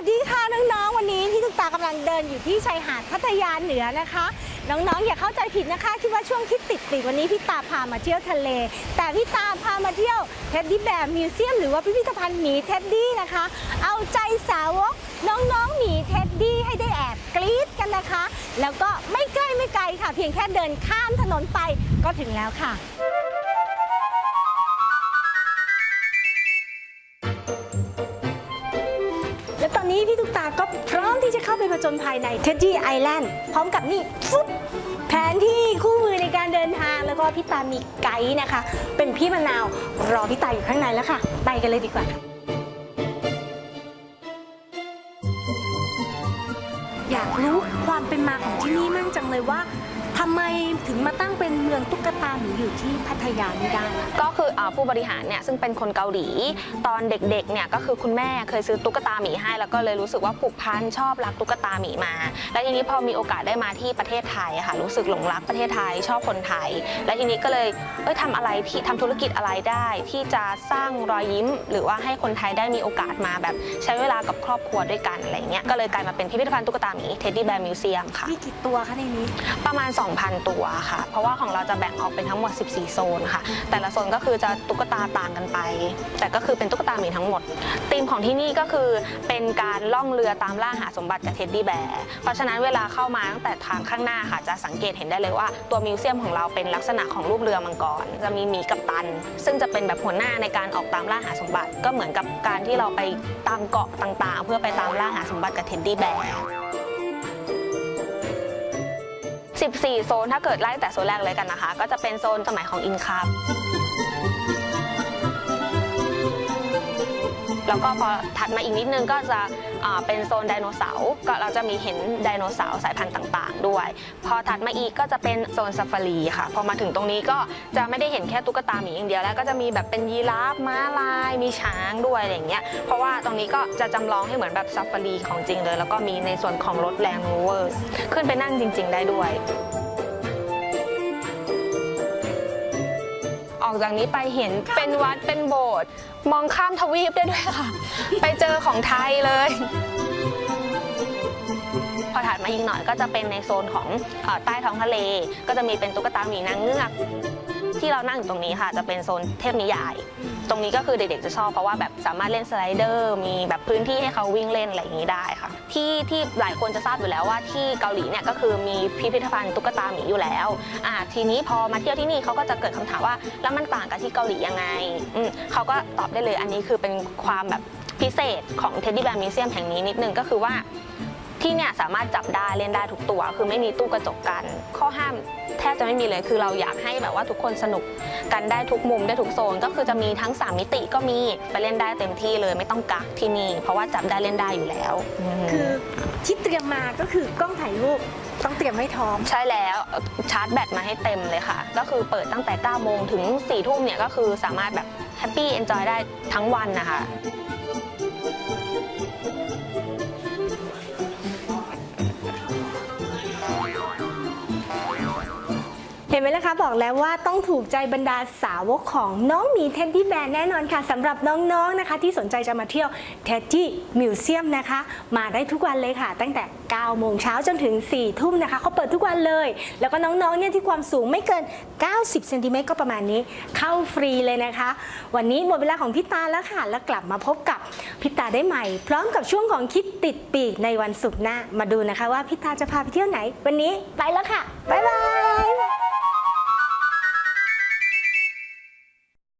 วัสดีค่ะน้องๆ วันนี้พี่ตุ๊กตากำลังเดินอยู่ที่ชายหาดพัทยาเหนือนะคะ น้องๆ อย่าเข้าใจผิดนะคะคิดว่าช่วงคิดติดติดวันนี้พี่ตาพามาเที่ยวทะเล แต่พี่ตาพามาเที่ยวเท็ดดี้แบร์มิวเซียมหรือว่าพิพิธภัณฑ์หมีเท็ดดี้นะคะ เอาใจสาวกน้องๆหมีเท็ดดี้ให้ได้แอบกรี๊ดกันนะคะ แล้วก็ไม่ใกล้ไม่ไกลค่ะ เพียงแค่เดินข้ามถนนไปก็ถึงแล้วค่ะ ที่ทุกตาก็พร้อมที่จะเข้าไปผจญภัยในเท็ดดี้ไอแลนด์พร้อมกับนี่ฟุ๊บแผนที่คู่มือในการเดินทางแล้วก็พี่ตามีไกด์นะคะ เป็นพี่มะนาวรอพี่ตาอยู่ข้างในแล้วค่ะ ไปกันเลยดีกว่า อยากรู้ความเป็นมาของที่นี่มั่งจังเลยว่า ทำไมถึงมาตั้งเป็นเมืองตุ๊กตาหมีอยู่ที่พัทยานี่ได้ ก็คืออาผู้บริหารเนี่ยซึ่งเป็นคนเกาหลี ตอนเด็กๆเนี่ยก็คือคุณแม่เคยซื้อตุ๊กตาหมีให้ แล้วก็เลยรู้สึกว่าผูกพันชอบรักตุ๊กตาหมีมา แล้วทีนี้พอมีโอกาสได้มาที่ประเทศไทยอะค่ะรู้สึกหลงรักประเทศไทยชอบคนไทย และทีนี้ก็เลยเอ้ยทำอะไรที่ทำธุรกิจอะไรได้ ที่จะสร้างรอยยิ้ม หรือว่าให้คนไทยได้มีโอกาสมาแบบใช้เวลากับครอบครัวด้วยกันอะไรเงี้ยก็เลยกลายมาเป็นพิพิธภัณฑ์ตุ๊กตาหมี Teddy Bear Museum ค่ะมีกี่ตัวคะในนี้ประมาณ2,000 ตัวค่ะ เพราะว่าของเราจะแบ่งออกเป็นทั้งหมด 14 โซนค่ะ แต่ละโซนก็คือจะตุ๊กตาต่างกันไป แต่ก็คือเป็นตุ๊กตาหมีทั้งหมดธีมของที่นี่ก็คือเป็นการล่องเรือตามล่าหาสมบัติกับเท็ดดี้แบร์เพราะฉะนั้นเวลาเข้ามาตั้งแต่ทางข้างหน้าค่ะ จะสังเกตเห็นได้เลยว่าตัวมิวเซียมของเราเป็นลักษณะของรูปเรือมังกรจะมีหมีกับตัน ซึ่งจะเป็นแบบหัวหน้าในการออกตามล่าหาสมบัติ ก็เหมือนกับการที่เราไปตามเกาะต่างๆ เพื่อไปตามล่าหาสมบัติกับเท็ดดี้แบร์ 14 โซนถ้าเกิดไล่แต่โซนแรกเลยกันนะคะ ก็จะเป็นโซนสมัยของอินคา แล้วก็พอถัดมาอีกนิดนึงก็จะเป็นโซนไดโนเสาร์ก็เราจะมีเห็นไดโนเสาร์สายพันธุ์ต่าง ๆ ด้วย พอถัดมาอีกก็จะเป็นโซนซาฟารีค่ะ พอมาถึงตรงนี้ก็จะไม่ได้เห็นแค่ตุ๊กตาหมีอย่างเดียวแล้วก็จะมีแบบเป็นยีราฟม้าลาย มีช้างด้วยอะไรอย่างเงี้ยเพราะว่าตรงนี้ก็จะจำลองให้เหมือนแบบซาฟารีของจริงเลย แล้วก็มีในส่วนของรถแลนด์โรเวอร์ขึ้นไปนั่งจริง ๆ ได้ด้วย ออกจากนี้ไปเห็นเป็นวัดเป็นโบสถ์มองข้ามทวีปได้ด้วยค่ะ ไปเจอของไทยเลย อถัดมาอีกหน่อยก็จะเป็นในโซนของอใต้ท้องทะเล ก็จะมีเป็นตุ๊กตาหมีนางเงือกที่เรานั่งอยู่ตรงนี้ค่ะ จะเป็นโซนเทพนิยาย ตรงนี้ก็คือเด็กๆจะชอบเพราะว่าแบบสามารถเล่นสไลเดอร์ มีแบบพื้นที่ให้เขาวิ่งเล่นอะไรอย่างนี้ได้ค่ะ ที่ที่หลายคนจะทราบอยู่แล้วว่าที่เกาหลีเนี่ยก็คือมีพิพิธภัณฑ์ตุ๊กตาหมีอยู่แล้วอ่าทีนี้พอมาเที่ยวที่นี่เขาก็จะเกิดคำถามว่าแล้วมันต่างกับที่เกาหลียังไงอืมเขาก็ตอบได้เลยอันนี้คือเป็นความแบบพิเศษของ Teddy Bear Museum แห่งนี้นิดนึงก็คือว่า ที่เนี่ยสามารถจับได้เล่นได้ทุกตัว คือไม่มีตู้กระจกกัน ข้อห้ามแทบจะไม่มีเลยคือเราอยากให้แบบว่าทุกคนสนุกกันได้ทุกมุมได้ทุกโซน ก็คือจะมีทั้ง 3 มิติก็มีไปเล่นได้เต็มที่เลยไม่ต้องกักที่นี่ เพราะว่าจับได้เล่นได้อยู่แล้วมคือที่เตรียมมาก็คือกล้องถ่ายรูปต้องเตรียมให้พร้อม ใช่แล้วชาร์จแบตมาให้เต็มเลยค่ะ ก็คือเปิดตั้งแต่9โมงถึง4ทุ่มเนี่ยก็คือสามารถแบบแฮปปี้เอนจอยได้ทั้งวันนะคะ ห็นไหมล่ะคะบอกแล้วว่าต้องถูกใจบรรดาสาวกของน้องหมีเท็ดดี้แบร์แน่นอนค่ะสำหรับน้องๆนะคะ ที่สนใจจะมาเที่ยวเท็ดดี้มิวเซียมนะคะ มาได้ทุกวันเลยค่ะ ตั้งแต่ 9 โมงเช้าจนถึง 4 ทุ่มนะคะเขาเปิดทุกวันเลย แล้วก็น้องๆเนี่ยที่ความสูงไม่เกิน 90เซนติเมตรก็ประมาณนี้เข้าฟรีเลยนะคะ วันนี้หมดเวลาของพี่ตาแล้วค่ะ แล้วกลับมาพบกับพี่ตาได้ใหม่ พร้อมกับช่วงของคิดติดปีกในวันศุกร์หน้ามาดูนะคะ ว่าพี่ตาจะพาไปเที่ยวไหน วันนี้ไปแล้วค่ะบ๊ายบาย